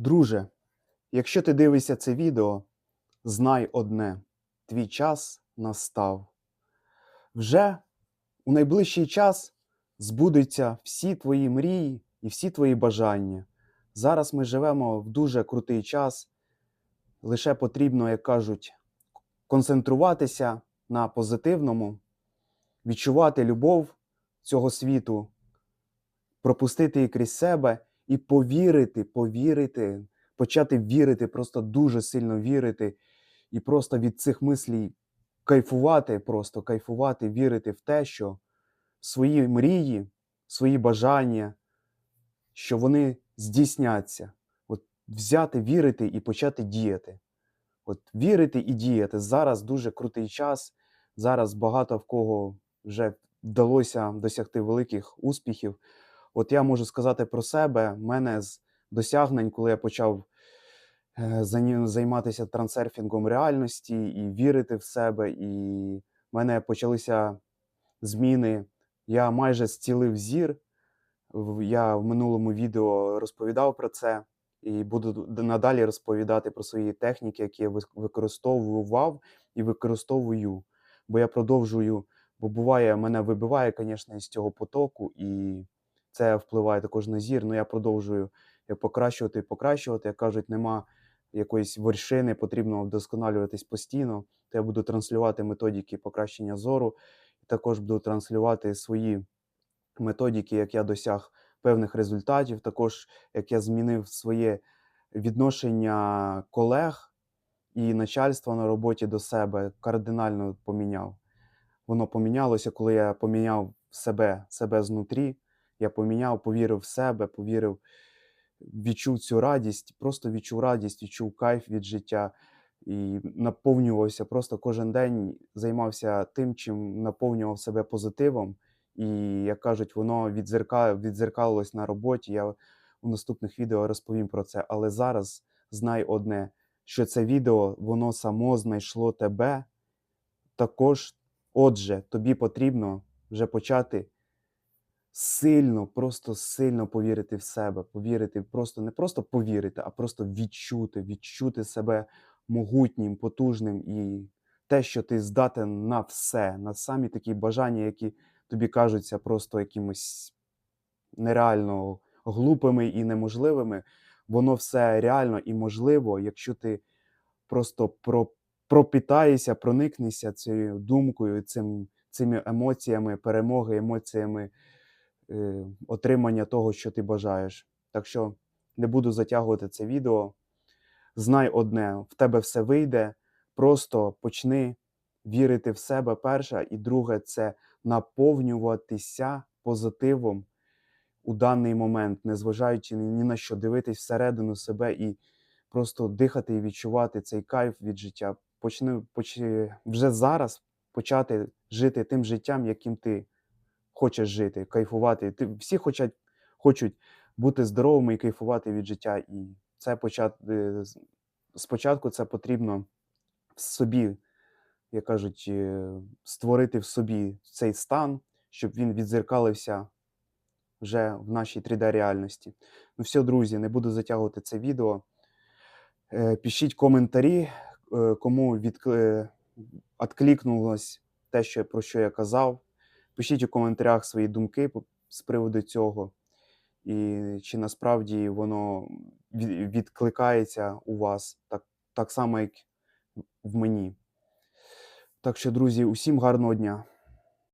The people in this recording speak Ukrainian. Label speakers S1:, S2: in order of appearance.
S1: Друже, якщо ти дивишся це відео, знай одне: твій час настав. Вже у найближчий час збудуться всі твої мрії і всі твої бажання. Зараз ми живемо в дуже крутий час. Лише потрібно, як кажуть, концентруватися на позитивному, відчувати любов цього світу, пропустити її крізь себе і повірити, повірити, почати вірити, просто дуже сильно вірити, і просто від цих мислій кайфувати, просто кайфувати, вірити в те, що свої мрії, свої бажання, що вони здійсняться. От взяти, вірити і почати діяти. От вірити і діяти. Зараз дуже крутий час. Зараз багато в кого вже вдалося досягти великих успіхів. От я можу сказати про себе, мене з досягнень, коли я почав е, займатися трансерфінгом реальності і вірити в себе, і в мене почалися зміни. Я майже зцілив зір. Я в минулому відео розповідав про це і буду надалі розповідати про свої техніки, які я використовував і використовую. Бо я продовжую, бо буває, мене вибиває, звісно, із цього потоку, і це впливає також на зір. Ну я продовжую покращувати і покращувати. Як кажуть, нема якоїсь вершини, потрібно вдосконалюватись постійно. То я буду транслювати методики покращення зору, і також буду транслювати свої методики, як я досяг певних результатів, також як я змінив своє відношення колег і начальства на роботі до себе, кардинально поміняв. Воно помінялося, коли я поміняв себе, себе знутрі. Я поміняв, повірив в себе, повірив, відчув цю радість, просто відчув радість, відчув кайф від життя і наповнювався просто кожен день займався тим, чим наповнював себе позитивом. І, як кажуть, воно відзерка... на роботі. Я у наступних відео розповім про це. Але зараз знай одне, що це відео воно само знайшло тебе. Також, отже, тобі потрібно вже почати сильно, просто сильно повірити в себе, повірити, просто не просто повірити, а просто відчути, відчути себе могутнім, потужним і те, що ти здатен на все, на самі такі бажання, які тобі кажуться просто якимось нереально глупими і неможливими, воно все реально і можливо, якщо ти просто про, пропитаєшся, проникнешся цією думкою, цим, цими емоціями, перемоги, емоціями отримання того, що ти бажаєш. Так що не буду затягувати це відео. Знай одне: в тебе все вийде, просто почни вірити в себе перше, і друге це наповнюватися позитивом у даний момент, незважаючи ні на що, дивитись всередину себе і просто дихати і відчувати цей кайф від життя. Почни, почи, вже зараз почати жити тим життям, яким ти хочеш жити, кайфувати. Ти, всі хочуть, хочуть бути здоровими і кайфувати від життя. І це почат, е, спочатку це потрібно в собі, як кажуть, е, створити в собі цей стан, щоб він відзеркалився вже в нашій 3D-реальності. Ну все, друзі, не буду затягувати це відео. Е, Пишіть коментарі, кому відкликнулось те, що, про що я казав. Пишіть у коментарях свої думки з приводу цього. І чи насправді воно відкликається у вас так, так само, як в мені. Так що, друзі, усім гарного дня.